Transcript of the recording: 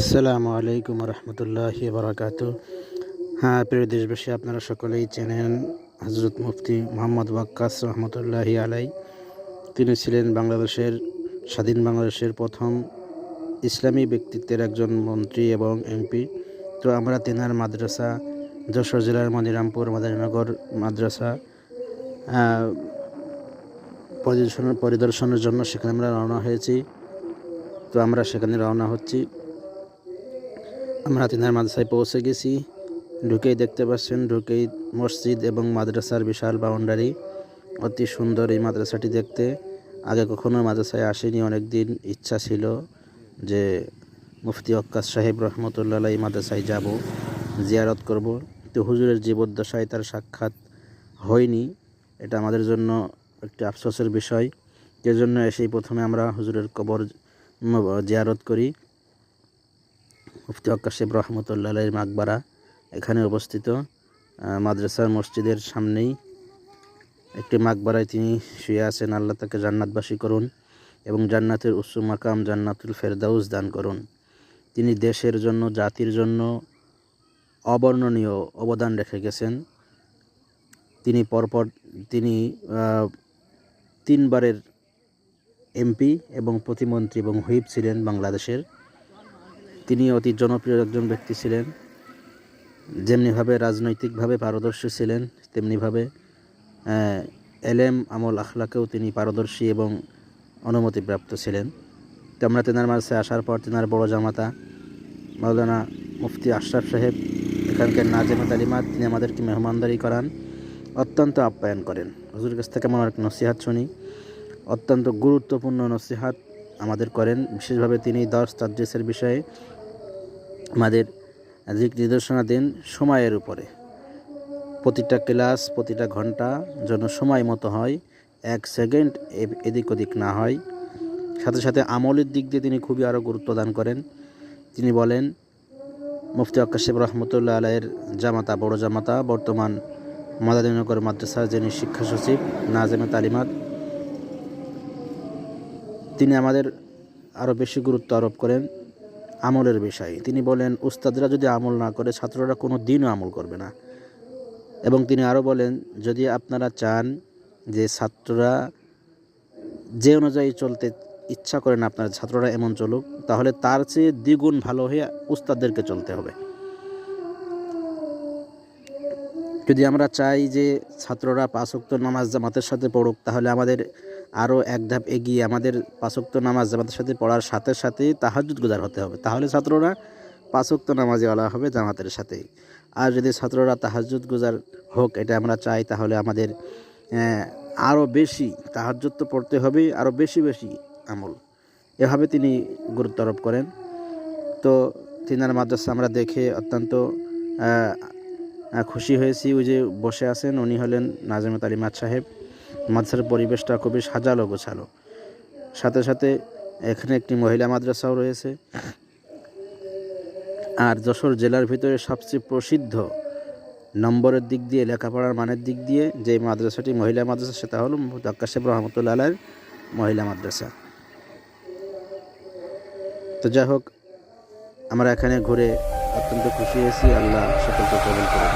আসসালামু আলাইকুম রহমতুল্লাহ বারাকাত। হ্যাঁ প্রিয় দেশবাসী, আপনারা সকলেই চেনেন হজরত মুফতি মোহাম্মদ ওয়াক্কাস রহমতুল্লাহি আলাই তিনি ছিলেন বাংলাদেশের, স্বাধীন বাংলাদেশের প্রথম ইসলামী ব্যক্তিত্বের একজন মন্ত্রী এবং এমপি। তো আমরা তেনার মাদ্রাসা, যশোর জেলার মনিরামপুর মাদারীনগর মাদ্রাসা পরিদর্শন, পরিদর্শনের জন্য সেখানে আমরা রওনা হয়েছি। তো আমরা সেখানে রওনা হচ্ছি। আমরা তিনার মাদ্রাসায় পৌঁছে গেছি। ঢুকেই দেখতে পাচ্ছেন, ঢুকেই মসজিদ এবং মাদ্রাসার বিশাল বাউন্ডারি অতি সুন্দর এই মাদ্রাসাটি দেখতে। আগে কখনো মাদ্রাসায় আসেনি অনেক দিন ইচ্ছা ছিল যে মুফতি অক্কাস সাহেব রহমতুল্লাহ এই মাদ্রাসায় যাব, জিয়ারত করব। তো হুজুরের জীবদ্দশায় তার সাক্ষাৎ হয়নি। এটা আমাদের জন্য একটি আফসোসের বিষয়। এর জন্য এসেই প্রথমে আমরা হুজুরের কবর জিয়ারত করি। মুফতি অক্কাশিব রহমতুল্লাহ মাকবারা এখানে অবস্থিত মাদ্রাসার মসজিদের সামনেই একটি মাকবারায় তিনি শুয়ে আছেন। আল্লাহ তাকে জান্নাতবাসী করুন এবং জান্নাতের উচ্চ মাকাম জান্নাতুল ফেরদাউস দান করুন। তিনি দেশের জন্য, জাতির জন্য অবর্ণনীয় অবদান রেখে গেছেন। তিনি পরপর, তিনি তিনবারের এমপি এবং প্রতিমন্ত্রী এবং হুইপ ছিলেন বাংলাদেশের। তিনি অতি জনপ্রিয় একজন ব্যক্তি ছিলেন। যেমনিভাবে রাজনৈতিকভাবে পারদর্শী ছিলেন, তেমনিভাবে এলেম, আমল আখলাকেও তিনি পারদর্শী এবং অনুমতিপ্রাপ্ত ছিলেন। তো আমরা তেনার মাঝে আসার পর তেনার বড় জামাতা মাওলানা মুফতি আশরাফ সাহেব, এখানকার নাজেমা তালিমাত তিনি আমাদেরকে মেহমানদারি করান, অত্যন্ত আপ্যায়ন করেন। হুজুরের কাছ থেকে আমার এক নসিহাত শুনি। অত্যন্ত গুরুত্বপূর্ণ নসিহাত আমাদের করেন। বিশেষভাবে তিনি দশ তাদ্রিসের বিষয়ে আমাদের দিক নির্দেশনা দেন সময়ের উপরে। প্রতিটা ক্লাস, প্রতিটা ঘণ্টা যেন সময় মতো হয়, এক সেকেন্ড এদিক ওদিক না হয়। সাথে সাথে আমলের দিক দিয়ে তিনি খুবই আরও গুরুত্ব দান করেন। তিনি বলেন, মুফতি আকাশেব রহমতুল্লাহ আলাইয়ের জামাতা, বড় জামাতা, বর্তমান মাদারীনগর মাদ্রাসার যিনি শিক্ষা সচিব নাজেমে তালিমাত, তিনি আমাদের আরও বেশি গুরুত্ব আরোপ করেন। আমলের বিষয়ে। তিনি বলেন, উস্তাদরা যদি আমল না করে, ছাত্ররা কোনো দিনও আমল করবে না। এবং তিনি আরও বলেন, যদি আপনারা চান যে ছাত্ররা যে অনুযায়ী চলতে ইচ্ছা করেন আপনার, ছাত্ররা এমন চলুক, তাহলে তার চেয়ে দ্বিগুণ ভালো হয়ে উস্তাদদেরকে চলতে হবে। যদি আমরা চাই যে ছাত্ররা পাঁচক্ত নামাজ জামাতের সাথে পড়ুক, তাহলে আমাদের আরও এক ধাপ এগিয়ে আমাদের পাঁচক্ত নামাজ জামাতের সাথে পড়ার সাথে সাথে তাহাজুদ গুজার হতে হবে। তাহলে ছাত্ররা পাঁচক্ত নামাজিওয়ালা হবে জামাতের সাথে আর যদি ছাত্ররা তাহাজুদ গুজার হোক, এটা আমরা চাই, তাহলে আমাদের আরও বেশি তাহাজুদ তো পড়তে হবে আরও বেশি বেশি আমল। এভাবে তিনি গুরুত্ব আরোপ করেন। তো তিনার মাদ্রাসা আমরা দেখে অত্যন্ত খুশি হয়েছি। ওই যে বসে আছেন, উনি হলেন নাজমত আলিমাদ সাহেব। মাদ্রাসার পরিবেশটা খুবই সাজালো গোছালো। সাথে সাথে এখানে একটি মহিলা মাদ্রাসাও রয়েছে। আর যশোর জেলার ভিতরে সবচেয়ে প্রসিদ্ধ নম্বরের দিক দিয়ে, লেখাপড়ার মানের দিক দিয়ে যে মাদ্রাসাটি মহিলা মাদ্রাসা, সেটা হলো আকাশেব রহমতুল্লাহ আলাইয়ের মহিলা মাদ্রাসা। তো যাই হোক, আমরা এখানে ঘুরে অত্যন্ত খুশি হয়েছি। আল্লাহ সকলকে কবল করুন।